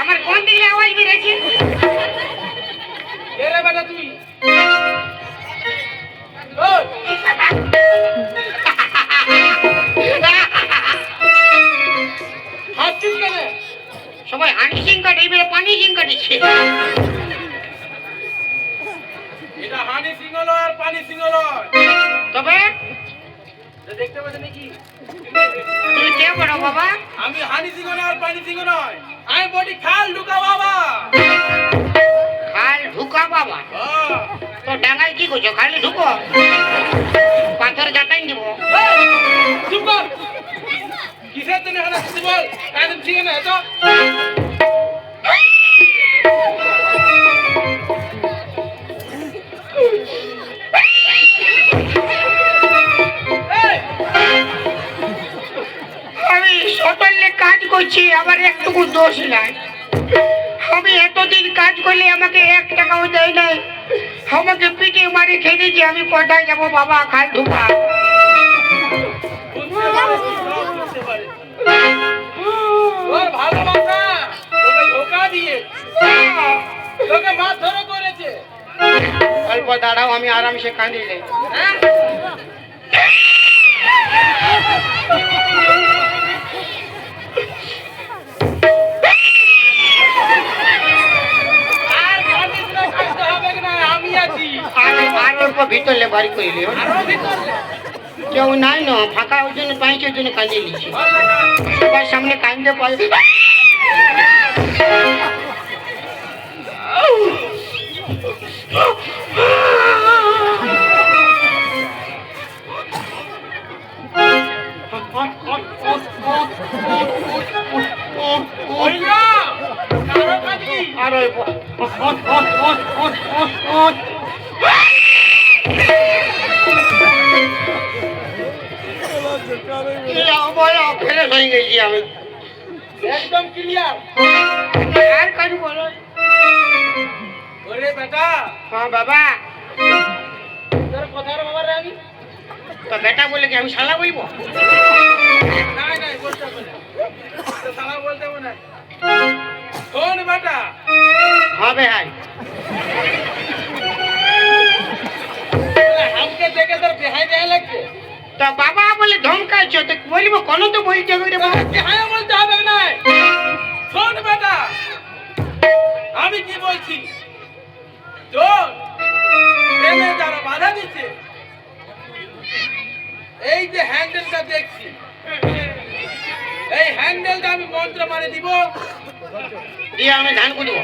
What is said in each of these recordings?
আমার কোন দিকে আওয়াজ বেরেছে এরে বেটা তুই? কাটে পানি সিং কাটিছে হানি আর তবে? দেখতে পাচ্ছ নাকি? তুমি কে বাবা? আমি হানি সিংহ নয় আর পানি সিংহ নয়। আমি বলি খাল ঢুকা বাবা। খাল ঢুকা বাবা? হ্যাঁ। তো ডাঙায় কি করছ? খালি ঢুকো। পাথর জাটাই দিব চুপ কিসের জন্য এখানে বল? কাজ ঠিক না তো সতর্লে কাজ করছি আমার একটুকু দোষ নাই। আমি এতদিন কাজ করলে আমাকে এক টাকাও দেয় নাই। আমাকে পিঠে মারি খেয়ে দিয়েছি আমি কোথায় যাব বাবা খাল ধোকা অল্প দাঁড়াও আমি আরামসে কাঁদিলে হ্যাঁ? আর অল্প ভিতরলে বাড়ি করিলি ভিতরে কেউ নাই না ফাঁকা ওই জন্য পাঁচের জন্য কাঁদিয়ে নিচ্ছি। সবার সামনে কাঁদতে পারে আরও ফেলে হয়ে গেছি আমি একদম ক্লিয়ার আর কাজ বলো ওরে বেটা। হ্যাঁ বাবা। তোর কথার বাবা রে তো বেটা বলে কি আমি শালা বলতে হবে না সালা বলতে হবে না বেটা হবে হাই তো বাবা বলে ধমকাইছো তো বলব কোনো তো বলছে করে বাবা। বেহাই বলতে হবে না। শোন বেটা আমি কি বলছি? তোর প্রেমে যারা বাধা দিচ্ছে এই যে হ্যান্ডেলটা দেখছি এই হ্যান্ডেলটা আমি মন্ত্র মারে দিব? দিয়ে আমি ধান কুটবো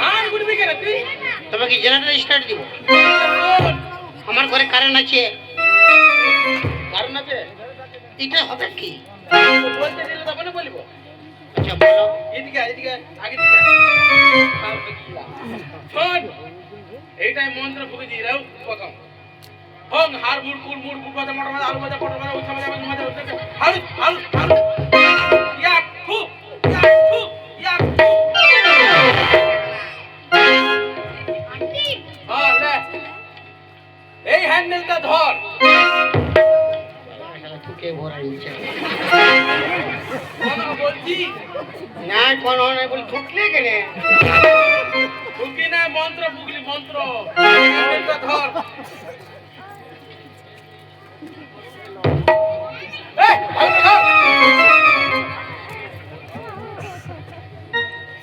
ধান গুড়বি কেন তুই? তবে কি জেনারেটর স্টার্ট দিব আমার ঘরে কারেন্ট আছে। কারণ আছে? এটা হবে কি? বলতে দিলে তখন বলব। আচ্ছা বলো। এদিকে আগে দিকে? শোন এইটাই মন্ত্র প্রথম। হং হার মুড় কুল মুড় বুট বাজা মোটা বাজা আলু বাজা পটল বাজা মন্ত্র ফুকলি মন্ত্র।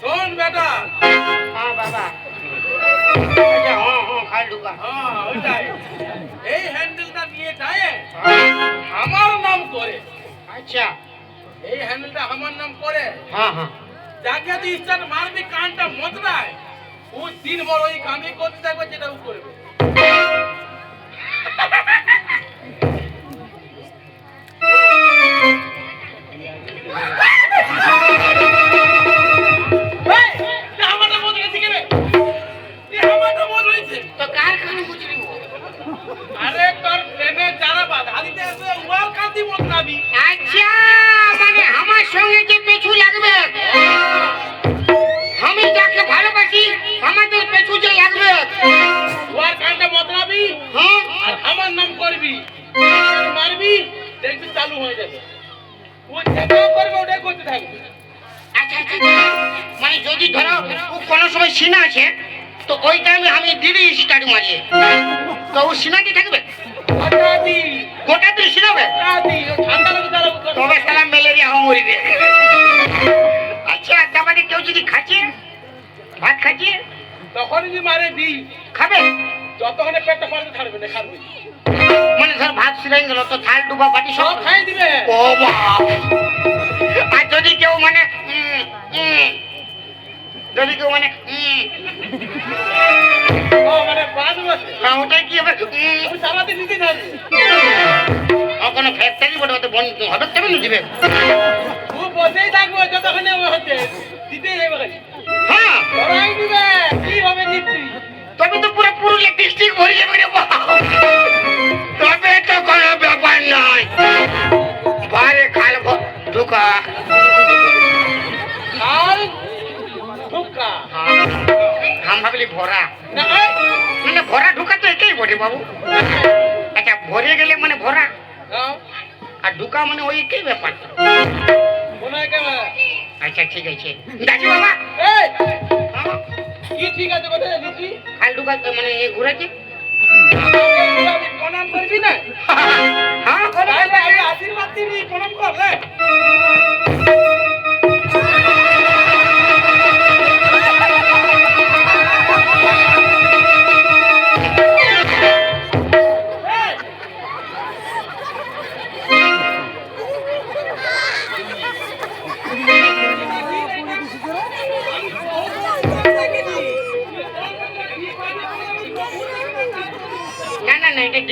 শোন বেটা। হ্যাঁ বাবা। হ্যাঁ হ্যাঁ হ্যাঁ এই হ্যান্ডেলটা নিয়ে যায়। আমার নাম করে। আচ্ছা। এই হ্যান্ডেলটা আমার নাম করে। হ্যাঁ হ্যাঁ। যাকে তুই ইচ্ছার মারবি কানটা মতরায় ও দিন বড় ওই কামে করতে থাকবে যেটা করবে। কোনো সময় সিনা আছে তো ওই টাইমে আমি দিদি স্টার্ট মারি তো ও সিনা কি থাকবে? গোটা দিন সিনাবে। তবে সালাম মেলে গেলে হাও মরিবে। আচ্ছা তারপরে কেউ যদি খাচ্ছে ভাত খাচ্ছে? তখন যদি মারে দি। খাবে? যতক্ষণে পেটটা পারতে ছাড়বে না খাবে। মানে ধর ভাত সিরাই গেল তো থাল ডুবা বাটি সব সব খাই দিবে। ও বাপ। আর যদি কেউ মানে যদি মানে ও মানে না, ওটাই কি হবে? কোনো ফ্যাক্টরি বটে হতে বন্ধ হবে তবে না দিবে? বসেই থাকব যতক্ষণে ও হচ্ছে দিতে যাবে হ্যাঁ। ধরাই দিবে কি হবে দিচ্ছি? তবে তো পুরো পুরুলিয়া ডিস্ট্রিক্ট ভরে যাবে রে তবে তো ঠুকা হাম ভাবলি ভরা। মানে ভরা ঢুকা তো এটাই বটে বাবু। আচ্ছা ভরে গেলে মানে ভরা। আর ঢুকা মানে ওই একই ব্যাপার। আচ্ছা ঠিক আছে। দাদু বাবা। কি ঠিক আছে কোথায় দিচ্ছি খাল ঢুকা মানে এ ঘুরেছে। প্রণাম করবি না? হ্যাঁ করে তাহলে আমি আশীর্বাদ দিবি প্রণাম কর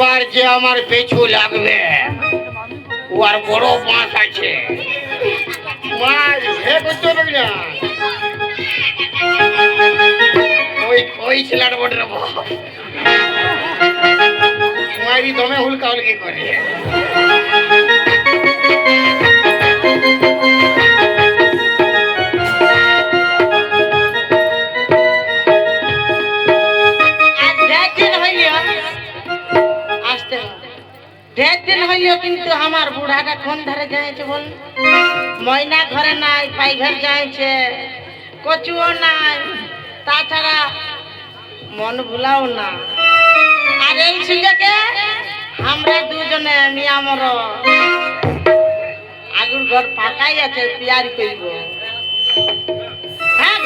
এইবার যে আমার পেছু লাগবে, ও আর বড় বাঁশ আছে। মাছ হে করতে হবে না। ওই ওই ছেলেটা বটে মারি দমে হুলকা হুলকি করে। দিন হইল কিন্তু আমার বুড়াটা কোন ধারে যাইছে বল? ময়না ঘরে নাই পাই পাইঘর যাইছে, কচুও নাই, তাছাড়া মন ভুলাও না। আর এই সুযোগে আমরা দুজনে আমি আমার আগুর ঘর ফাঁকাই আছে, পিয়ারি করব হ্যাঁ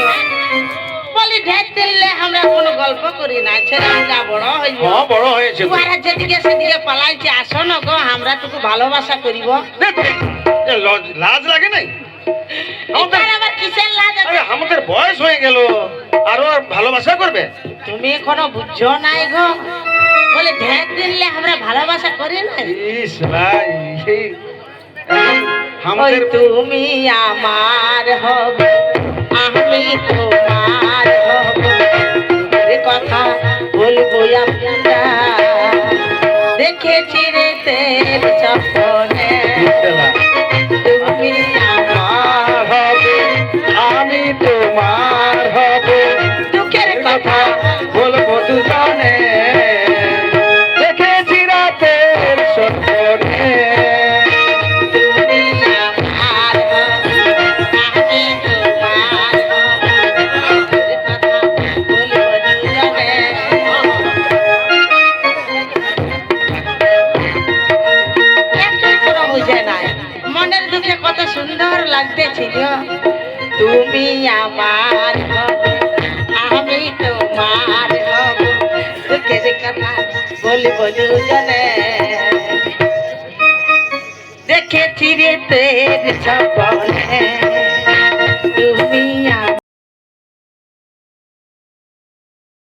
বলি ঢের দিলে আমরা কোনো গল্প করি না। ছেলে যা বড় হইব। হ্যাঁ বড় হয়েছে। তো। তুয়ারা যেদিকে সেদিকে পালাইছে আসো না গো আমরা টুকু ভালোবাসা করিব। লজ- লাগে নাই? আমাদের বয়স হয়ে গেল। আরও ভালোবাসা করবে? তুমি এখনও বুঝছ নাই গো? বলে ঢের দিলে আমরা ভালোবাসা করি না? ইস ভাই আমাদের তুমি আমার হবে আমি তোমার আমরা দেখেছি রে তেল চপনে তুমি আমার হবে আমি তোমার হব। দুঃখের কথা বলব দুজনে দেখেছি রে তের ছপনে